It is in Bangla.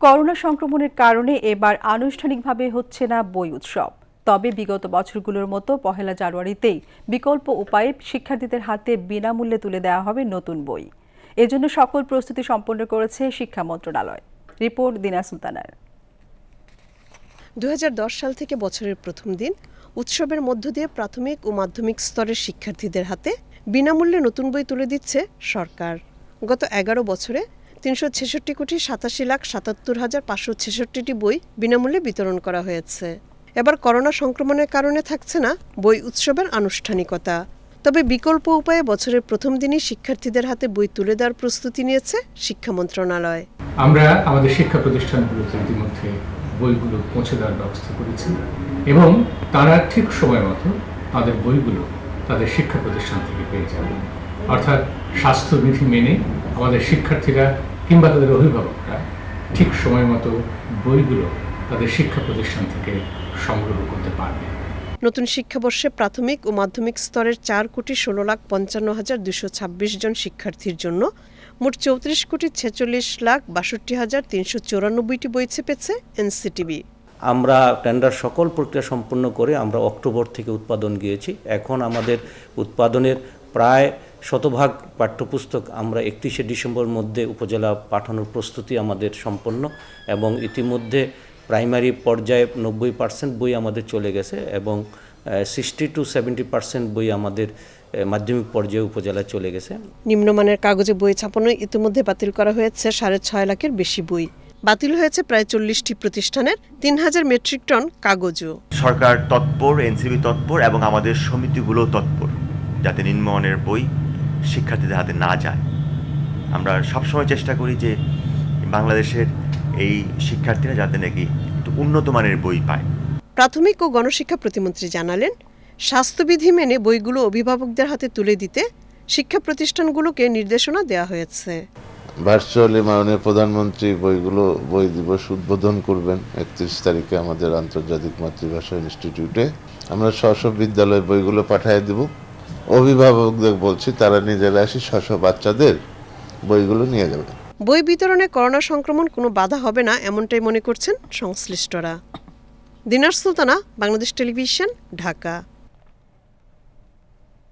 করোনা সংক্রমণের কারণে এবার আনুষ্ঠানিকভাবে হচ্ছে না বই উৎসব। তবে বিগত বছরগুলোর মতো পহেলা জানুয়ারিতেই বিকল্প উপায়ে শিক্ষার্থীদের হাতে বিনামূল্যে তুলে দেওয়া হবে নতুন বই। এজন্য সকল প্রস্তুতি সম্পন্ন করেছে শিক্ষা মন্ত্রণালয়। রিপোর্ট দিনা সুলতানার। দু সাল থেকে বছরের প্রথম দিন উৎসবের মধ্য দিয়ে প্রাথমিক ও মাধ্যমিক স্তরের শিক্ষার্থীদের হাতে বিনামূল্যে নতুন বই তুলে দিচ্ছে সরকার। গত এগারো বছরে তিনশো ছেষট্টি কোটি সাতাশি লাখ সাতাত্তর হাজার পাঁচশো ছেষট্টিটি বই বিনামূল্যে বিতরণ করা হয়েছে। এবার করোনা সংক্রমণের কারণে থাকছে না বই উৎসবের আনুষ্ঠানিকতা। তবে বিকল্প উপায়ে বছরের প্রথম দিনই শিক্ষার্থীদের হাতে বই তুলে দেওয়ার প্রস্তুতি নিয়েছে শিক্ষা মন্ত্রণালয়। আমরা আমাদের শিক্ষা প্রতিষ্ঠানগুলোতে ইতিমধ্যে বইগুলো পৌঁছে দেওয়ার ব্যবস্থা করেছি এবং তারা ঠিক সময় মতো তাদের বইগুলো তাদের শিক্ষা প্রতিষ্ঠান থেকে পেয়ে যাবে। অর্থাৎ স্বাস্থ্যবিধি মেনে আমাদের শিক্ষার্থীরা কিংবা তাদের অভিভাবকরা ঠিক সময় মতো বইগুলো তাদের শিক্ষা প্রতিষ্ঠান থেকে সংগ্রহ করতে পারবে। নতুন শিক্ষাবর্ষে প্রাথমিক ও মাধ্যমিক স্তরের চার কোটি ষোলো লাখ পঞ্চান্ন হাজার দুশো ছাব্বিশ জন শিক্ষার্থীর জন্য মোট চৌত্রিশ কোটি ছেচল্লিশ লাখ বাষট্টি হাজার তিনশো চৌরানব্বইটি বই চেপেছে এনসিটিবি আমরা টেন্ডার সকল প্রক্রিয়া সম্পন্ন করে আমরা অক্টোবর থেকে উৎপাদন গিয়েছি। এখন আমাদের উৎপাদনের প্রায় শতভাগ পাঠ্যপুস্তক আমরা একত্রিশে ডিসেম্বর মধ্যে উপজেলা পাঠানোর প্রস্তুতি আমাদের সম্পন্ন এবং ইতিমধ্যে প্রাইমারি পর্যায়ে নব্বই পার্সেন্ট বই আমাদের চলে গেছে এবং সিক্সটি টু সেভেন্টি পার্সেন্ট বই আমাদের মাধ্যমিক পর্যায়ে উপজেলায় চলে গেছে। নিম্নমানের কাগজে বই ছাপানো ইতিমধ্যে বাতিল করা হয়েছে সাড়ে ছয় লাখের বেশি বই। বাতিল হয়েছে প্রায় চল্লিশটি প্রতিষ্ঠানের তিন হাজার মেট্রিক টন কাগজও। সরকার তৎপর এনসিবি তৎপর এবং আমাদের সমিতিগুলো তৎপর। যাতে নিম্নমানের বই শিক্ষার্থীদের হাতে না যায়। আমরা সবসময় চেষ্টা করি যে বাংলাদেশের এই শিক্ষার্থীরা যাতে নাকি একটু উন্নত মানের বই পায়। প্রাথমিক ও গণশিক্ষা প্রতিমন্ত্রী জানালেন স্বাস্থ্যবিধি মেনে বইগুলো অভিভাবকদের হাতে তুলে দিতে শিক্ষা প্রতিষ্ঠানগুলোকে নির্দেশনা দেওয়া হয়েছে। ভার্চুয়ালি মাননীয় প্রধানমন্ত্রী বইগুলো বই দিবস উদ্বোধন করবেন একত্রিশ তারিখে আমাদের আন্তর্জাতিক মাতৃভাষা ইনস্টিটিউটে। আমরা স্ব বিদ্যালয়ের বইগুলো পাঠিয়ে দেব। অভিভাবকদের বলছি, তারা নিজেরা এসে স্ব বাচ্চাদের বইগুলো নিয়ে যাবে। বই বিতরণে করোনা সংক্রমণ কোনো বাধা হবে না, এমনটাই মনে করছেন সংশ্লিষ্টরা। দিনার সুলতানা, বাংলাদেশ টেলিভিশন, ঢাকা।